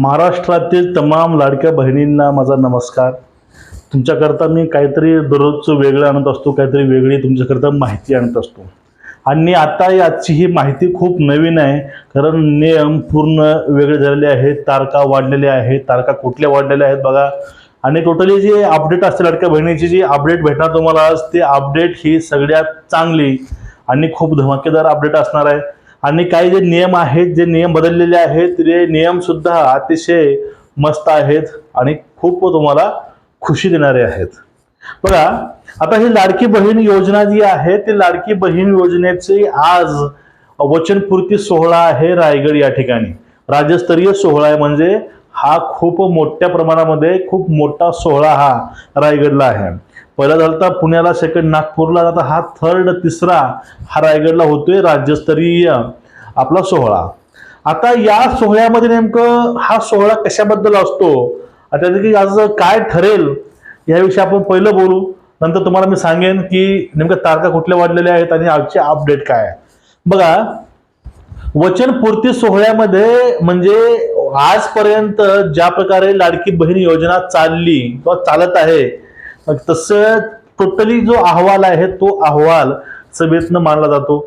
महाराष्ट्रातील तमाम लाडक्या बहिणींना माझा नमस्कार. तुमच्याकरता मी काहीतरी दररोजचं वेगळं आणत असतो काहीतरी वेगळी तुमच्याकरता माहिती आणत असतो. आणि आता याची ही माहिती खूप नवीन आहे कारण नियम पूर्ण वेगळे झालेले आहेत तारका वाढलेल्या आहेत तारका कुठल्या वाढलेल्या आहेत बघा. आणि टोटली जे अपडेट असते लाडक्या बहिणीची जी अपडेट भेटणार तुम्हाला आज ते अपडेट ही सगळ्यात चांगली आणि खूप धमाकेदार अपडेट असणार आहे. आणि काही जे नियम आहेत जे नियम बदललेले आहेत ते नियम सुद्धा अतिशय मस्त आहेत आणि खूप तुम्हाला खुशी देणारे आहेत. बघा आता ही लाडकी बहीण योजना जी आहे ती लाडकी बहीण योजनेची आज वचनपूर्ती सोहळा आहे रायगड या ठिकाणी. राज्यस्तरीय सोहळा आहे म्हणजे हा खूप मोठ्या प्रमाणामध्ये खूप मोठा सोहळा हा रायगडला आहे. पहिला झाला तर पुण्याला सेकंड नागपूरला आता हा थर्ड तिसरा हा रायगडला होतोय राज्यस्तरीय आपला सोहळा. आता या सोहळ्यामध्ये नेमकं हा सोहळा कशाबद्दल असतो? आता की आज काय ठरेल याविषयी आपण पहिलं बोलू. नंतर तुम्हाला मी सांगेन की नेमक्या तारखा कुठल्या वाढलेल्या आहेत आणि आजचे अपडेट काय आहे. बघा वचनपूर्ती सोहळ्यामध्ये म्हणजे आजपर्यंत ज्या प्रकारे लाडकी बहीण योजना चालली किंवा चालत आहे तसं टोटली जो अहवाल आहे तो अहवाल सभेतनं मानला जातो.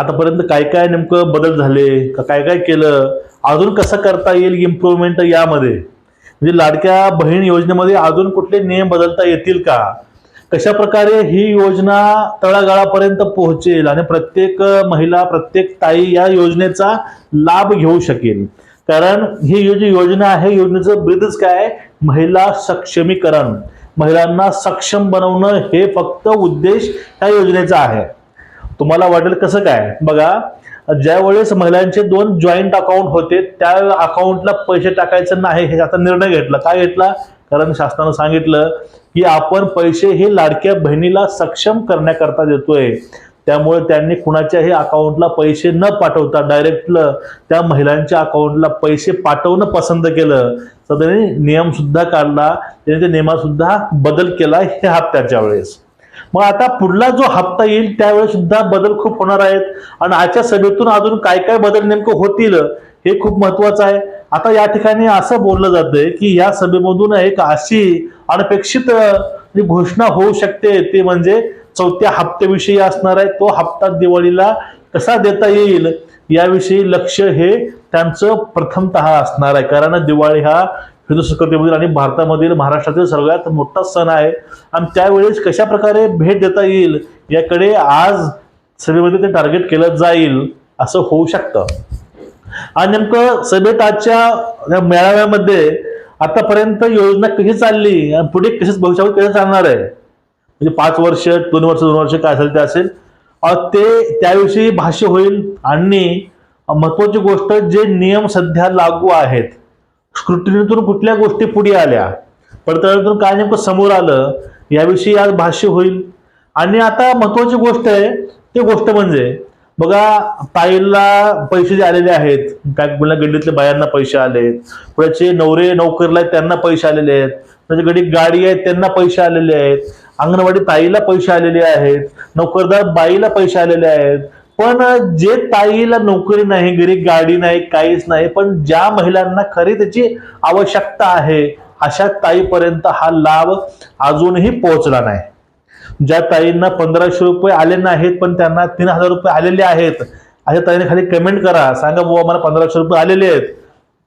आतापर्यंत काय काय नेमकं बदल झाले का काय काय केलं अजून कसं करता येईल इम्प्रूव्हमेंट यामध्ये? म्हणजे लाडक्या बहीण योजनेमध्ये अजून कुठले नियम बदलता येतील का? कशा प्रकारे ही योजना तळागाळापर्यंत पोहोचेल आणि प्रत्येक महिला प्रत्येक ताई या योजनेचा लाभ घेऊ शकेल? कारण ही जी योजना आहे योजनेचं ब्रीदच काय? महिला सक्षमीकरण. महिलांना सक्षम बनवणं हे फक्त उद्देश या योजनेचा आहे. तुम्हाला वाटेल कसं काय? बघा ज्या वेळेस महिलांचे दोन जॉईंट अकाउंट होते त्या अकाउंटला पैसे टाकायचं नाही हे आता निर्णय घेतला. काय घेतला? कारण शासनानं सांगितलं की आपण पैसे हे लाडक्या बहिणीला सक्षम करण्याकरता देतोय. त्यामुळे त्यांनी कुणाच्याही अकाउंटला पैसे न पाठवता डायरेक्ट त्या महिलांच्या अकाउंटला पैसे पाठवणं पसंत केलं. तर त्यांनी नियम सुद्धा काढला. त्याने त्या नियमात सुद्धा बदल केला हे हप्त्याच्या वेळेस. मग आता पुढला जो हप्ता येईल त्यावेळेस सुद्धा बदल खूप होणार आहेत. आणि आजच्या सभेतून अजून काय काय बदल नेमकं होतील हे खूप महत्वाचं आहे. आता या ठिकाणी असं बोललं जातंय की या सभेमधून एक अशी अनपेक्षित जी घोषणा होऊ शकते ते म्हणजे चौथ्या हप्त्याविषयी असणार आहे. तो हप्ता दिवाळीला कसा देता येईल याविषयी लक्ष हे त्यांचं प्रथमतः असणार आहे. कारण दिवाळी हा हिंदू संस्कृतीमधील आणि भारतामधील महाराष्ट्रातील सगळ्यात मोठा सण आहे. आणि त्यावेळेस कशा प्रकारे भेट देता येईल याकडे आज सभेमध्ये ते टार्गेट केलं जाईल असं होऊ शकतं. आणि नेमकं सभेत आजच्या या मेळाव्यामध्ये आतापर्यंत योजना कशी चालली आणि पुढे कशीच भविष्यावर कसं चालणार आहे? म्हणजे पाच वर्ष दोन वर्ष दोन वर्ष काय असेल ते असेल. ते त्याविषयी भाष्य होईल. आणि महत्वाची गोष्ट जे नियम सध्या लागू आहेत स्क्रुटिनीतून कुठल्या गोष्टी पुढे आल्या? पडताळणीतून काय नेमकं समोर आलं? याविषयी आज भाष्य होईल. आणि आता महत्वाची गोष्ट आहे ती गोष्ट म्हणजे बघा ताईला पैसे जे आलेले आहेत काय कुठल्या गल्लीतल्या बायांना पैसे आलेत कुणाचे नवरे नोकरला आहेत त्यांना पैसे आलेले आहेत त्याच्या गडी गाडी आहेत त्यांना पैसे आलेले आहेत अंगणवाडी ताईला पैसे आलेले आहेत नोकरदार बाईला पैसे आलेले आहेत पण जे ताईला नोकरी नाही घरी गाडी नाही काहीच नाही पण ज्या महिलांना खरी त्याची आवश्यकता आहे अशा ताईपर्यंत हा लाभ अजूनही पोहोचला नाही. ज्या ताईंना पंधराशे रुपये आले नाहीत पण त्यांना तीन हजार रुपये आलेले आहेत अशा ताईने खाली कमेंट करा सांगा बुवा मला पंधराशे रुपये आलेले आहेत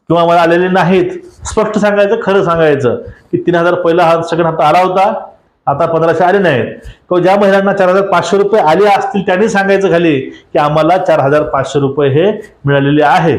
किंवा मला आलेले नाहीत. स्पष्ट सांगायचं खरं सांगायचं की तीन हजार पहिला हा सेकंड हप्ता आला होता आता पंधराशे आले नाहीत. किंवा ज्या महिलांना चार हजार पाचशे रुपये आले असतील त्यांनी सांगायचं खाली की आम्हाला चार हजार पाचशे रुपये हे मिळालेले आहे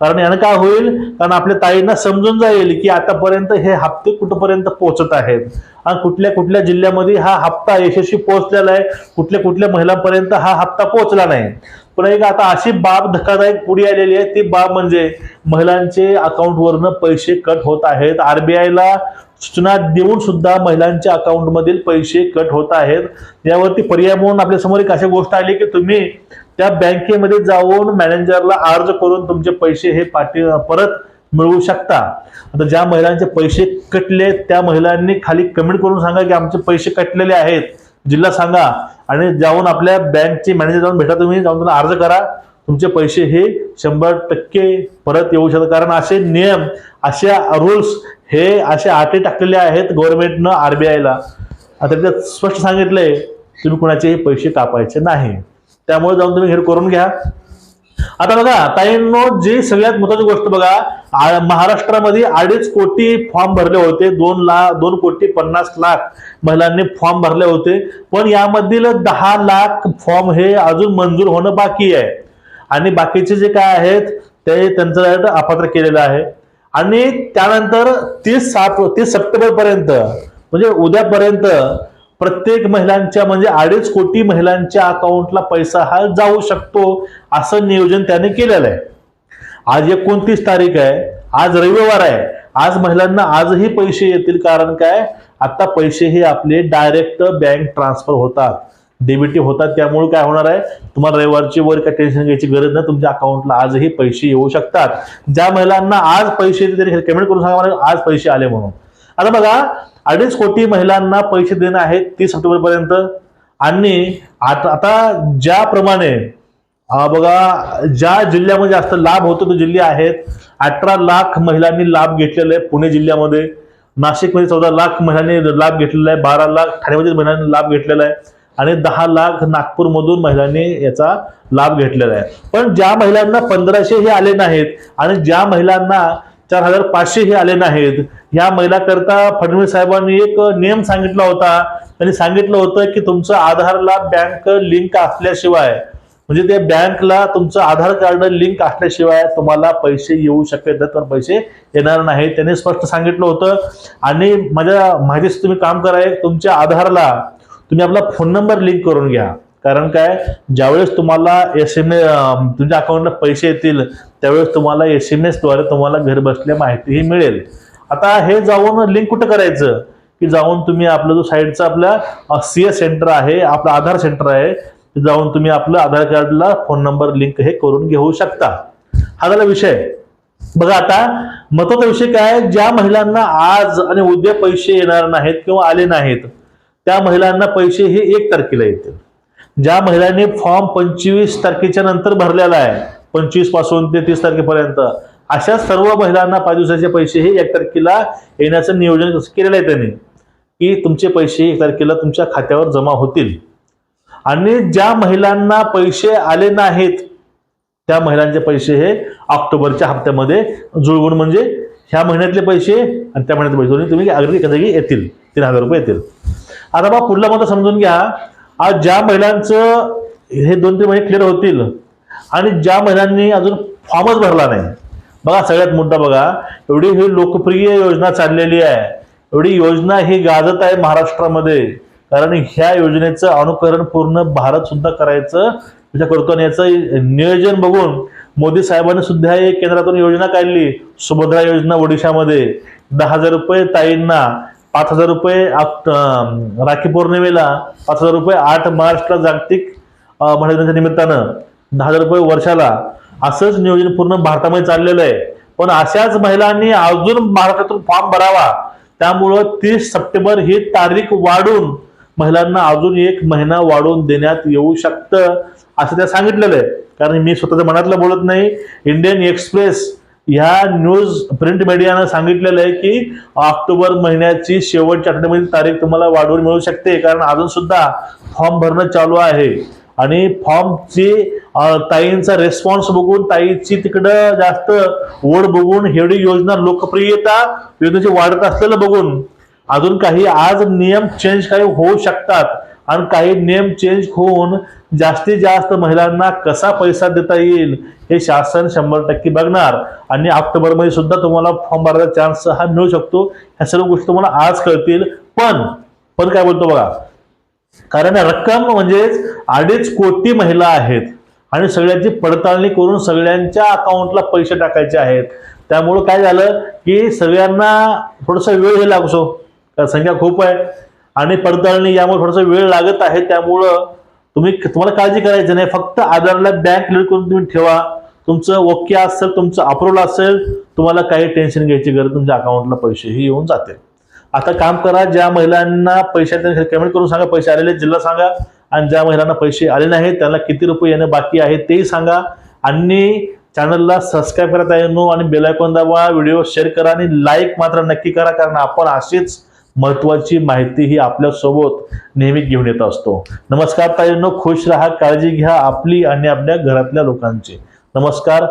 कारण यानं काय होईल? कारण आपल्या ताईंना समजून जाईल की आतापर्यंत हे हप्ते कुठपर्यंत पोहोचत आहेत. आणि कुठल्या कुठल्या जिल्ह्यामध्ये हा हप्ता यशस्वी पोहोचलेला आहे कुठल्या कुठल्या महिलांपर्यंत हा हप्ता पोहोचला नाही. पण एक आता अशी बाब धक्कादायक पुढे आलेली आहे. ती बाब म्हणजे महिलांचे अकाउंटवरनं पैसे कट होत आहेत. आरबीआयला सूचना देऊन सुद्धा महिलांच्या अकाउंटमधील पैसे कट होत आहेत. यावरती पर्याय म्हणून आपल्यासमोर एक अशी गोष्ट आली की तुम्ही त्या बँकेमध्ये जाऊन मॅनेजरला अर्ज करून तुमचे पैसे हे पाठी परत मिळवू शकता. आता ज्या महिलांचे पैसे कटले त्या महिलांनी खाली कमेंट करून सांगा की आमचे पैसे कटलेले आहेत. जिल्हा सांगा आणि जाऊन आपल्या बँकचे मॅनेजर जाऊन भेटा तुम्ही जाऊन तुम्हाला अर्ज करा. तुमचे पैसे हे शंभर टक्के परत येऊ शकतात. कारण असे नियम अशा रूल्स हे असे आटे टाकलेले आहेत गव्हर्नमेंटनं आरबीआयला आता त्यात स्पष्ट सांगितलंय तुम्ही कुणाचेही पैसे कापायचे नाही. त्यामुळे जाऊन तुम्ही हे करून घ्या. आता बघा ताईंनो जी सगळ्यात महत्वाची गोष्ट बघा महाराष्ट्रामध्ये अडीच कोटी फॉर्म भरले होते. दोन लाख दोन कोटी पन्नास लाख महिलांनी फॉर्म भरले होते. पण यामधील दहा लाख फॉर्म हे अजून मंजूर होणं बाकी आहे. आणि बाकीचे जे काय आहेत ते त्यांचं अपात्र केलेलं आहे. आणि त्यानंतर तीस सात तीस सप्टेंबर पर्यंत म्हणजे उद्यापर्यंत प्रत्येक महिलांच्या म्हणजे अडीच कोटी महिलांच्या अकाउंटला पैसा हा जाऊ शकतो असं नियोजन त्याने केलेलं आहे. आज एकोणतीस तारीख आहे आज रविवार आहे. आज महिलांना आजही पैसे येतील कारण काय? आता पैसे हे आपले डायरेक्ट बँक ट्रान्सफर होतात. डेबिटी होतात. त्यामुळे काय होणार आहे? तुम्हाला रविवारची वर काय टेन्शन घ्यायची गरज नाही. तुमच्या अकाउंटला आजही पैसे येऊ शकतात. ज्या महिलांना आज पैसे येते तरी कमेंट करून सांगा मला आज पैसे आले म्हणून. आता बघा अडीच कोटी महिलांना पैसे देणं आहेत तीस सप्टेंबर पर्यंत आणि आता आता ज्याप्रमाणे बघा ज्या जिल्ह्यामध्ये जास्त लाभ होतो तो जिल्हे आहेत. अठरा लाख महिलांनी लाभ घेतलेला आहे पुणे जिल्ह्यामध्ये. नाशिकमध्ये चौदा लाख महिलांनी लाभ घेतलेला आहे. बारा लाख ठाण्यामध्ये महिलांनी लाभ घेतलेला आहे. आणि दहा लाख नागपूरमधून महिलांनी याचा लाभ घेतलेला आहे. पण ज्या महिलांना पंधराशे हे आले नाहीत आणि ज्या महिलांना चार हजार पाचशे हे आले नाहीत ह्या महिलाकरता फडणवीस साहेबांनी एक नियम सांगितला होता. त्यांनी सांगितलं होतं की तुमचं आधारला बँक लिंक असल्याशिवाय म्हणजे त्या बँकला तुमचं आधार कार्ड लिंक असल्याशिवाय तुम्हाला पैसे येऊ शकत पण पैसे येणार नाही त्याने स्पष्ट सांगितलं होतं. आणि माझ्या माहितीचं तुम्ही काम करा एक. तुमच्या आधारला तुम्ही आपला फोन नंबर लिंक करून घ्या. कारण काय? ज्यावेळेस तुम्हाला एस एम ए तुमच्या अकाउंटला पैसे येतील त्यावेळेस तुम्हाला एस एम एसद्वारे तुम्हाला घर बसल्या माहितीही मिळेल. आता हे जाऊन लिंक कुठं करायचं? की जाऊन तुम्ही आपला जो साईडचा आपला सी एस सेंटर आहे आपलं आधार सेंटर आहे जाऊन तुम्ही आपलं आधार कार्डला फोन नंबर लिंक हे करून घेऊ शकता. हा झाला विषय. बघा आता महत्त्वाचा विषय काय? ज्या महिलांना आज आणि उद्या पैसे येणार नाहीत किंवा आले नाहीत त्या महिलांना पैसे हे एक तारखेला येतील. ज्या महिलांनी फॉर्म पंचवीस तारखेच्या नंतर भरलेला आहे पंचवीसपासून ते तीस तारखेपर्यंत अशा सर्व महिलांना पाच दिवसाचे पैसे हे एक तारखेला येण्याचं नियोजन केलेलं आहे त्यांनी की तुमचे पैसे एक तारखेला तुमच्या खात्यावर जमा होतील. आणि ज्या महिलांना पैसे आले नाहीत त्या महिलांचे पैसे हे ऑक्टोबरच्या हप्त्यामध्ये जुळवून म्हणजे ह्या महिन्यातले पैसे आणि त्या महिन्यातले पैसे. तुम्ही अगदी कधी येतील तीन हजार रुपये येतील. आता बा पुढला मत समजून घ्या. आज ज्या महिलांचं हे दोन तीन महिने क्लिअर होतील आणि ज्या महिलांनी अजून फॉर्मच भरला नाही. बघा सगळ्यात मुद्दा बघा. एवढी ही लोकप्रिय योजना चाललेली आहे. एवढी योजना ही गाजत आहे महाराष्ट्रामध्ये. कारण ह्या योजनेचं अनुकरण पूर्ण भारत सुद्धा करायचं विचार करतो आणि याचं नियोजन बघून मोदी साहेबांनी सुद्धा एक केंद्रातून योजना काढली. सुभद्रा योजना ओडिशामध्ये. दहा हजार रुपये ताईंना पाच हजार रुपये राखी पौर्णिमेला पाच हजार रुपये आठ मार्चला जागतिक महिला निमित्तानं दहा हजार रुपये वर्षाला. असंच नियोजन पूर्ण भारतामध्ये चाललेलं आहे. पण अशाच महिलांनी अजून महाराष्ट्रातून फॉर्म भरावा. त्यामुळं तीस सप्टेंबर ही तारीख वाढून महिलांना अजून एक महिना वाढवून देण्यात येऊ शकतं असं त्या सांगितलेलं आहे. कारण मी स्वतःच्या मनातलं बोलत नाही. इंडियन एक्सप्रेस ह्या न्यूज प्रिंट मीडियानं सांगितलेलं आहे की ऑक्टोबर महिन्याची शेवटच्या आठवड्यामध्ये तारीख तुम्हाला वाढवून मिळू शकते. कारण अजून सुद्धा फॉर्म भरणं चालू आहे. आणि फॉर्मची ताईंचा रेस्पॉन्स बघून ताईची तिकडं जास्त ओढ बघून एवढी योजना लोकप्रियता योजनेची वाढत असलेलं बघून अजून काही आज नियम चेंज काही होऊ शकतात. आणि काही नियम चेंज होऊन जास्तीत जास्त महिलांना कसा पैसा देता येईल हे शासन शंभर टक्के बघणार. आणि ऑक्टोबरमध्ये सुद्धा तुम्हाला फॉर्म भरायचा चान्स हा मिळू शकतो. ह्या सर्व गोष्टी तुम्हाला आज कळतील. पण पण काय बोलतो बघा? कारण रक्कम म्हणजेच अडीच कोटी महिला आहेत. आणि सगळ्यांची पडताळणी करून सगळ्यांच्या अकाउंटला पैसे टाकायचे आहेत. त्यामुळं काय झालं की सगळ्यांना थोडासा वेळ हे लागतो संख्या खूप आहे. आणि पडताळणी यामुळे थोडासा वेळ लागत आहे. त्यामुळं तुम्ही तुम्हाला काळजी करायची नाही. फक्त आधारला बँक लिंक करून तुम्ही ठेवा. तुमचं ओके असेल तुमचं अप्रुव्हल असेल तुम्हाला काही टेन्शन घ्यायची गरज तुमच्या अकाउंटला पैसेही येऊन जातील. आता काम करा. ज्या महिलांना पैशाचे पेमेंट करून सांगा. पैसे आलेले जिल्हा सांगा. आणि ज्या महिलांना पैसे आले नाहीत त्यांना किती रुपये येणं बाकी आहे तेही सांगा. आणि चॅनलला सबस्क्राईब आहे नो आणि बेलायकॉन दाबा. व्हिडिओ शेअर करा. आणि लाईक मात्र नक्की करा. कारण आपण अशीच महत्वाची माहिती ही आपल्यासोबत नेहमी घेऊन येत असतो. नमस्कार ताईंनो खुश राहा काळजी घ्या आपली आणि आपल्या घरातल्या लोकांची. नमस्कार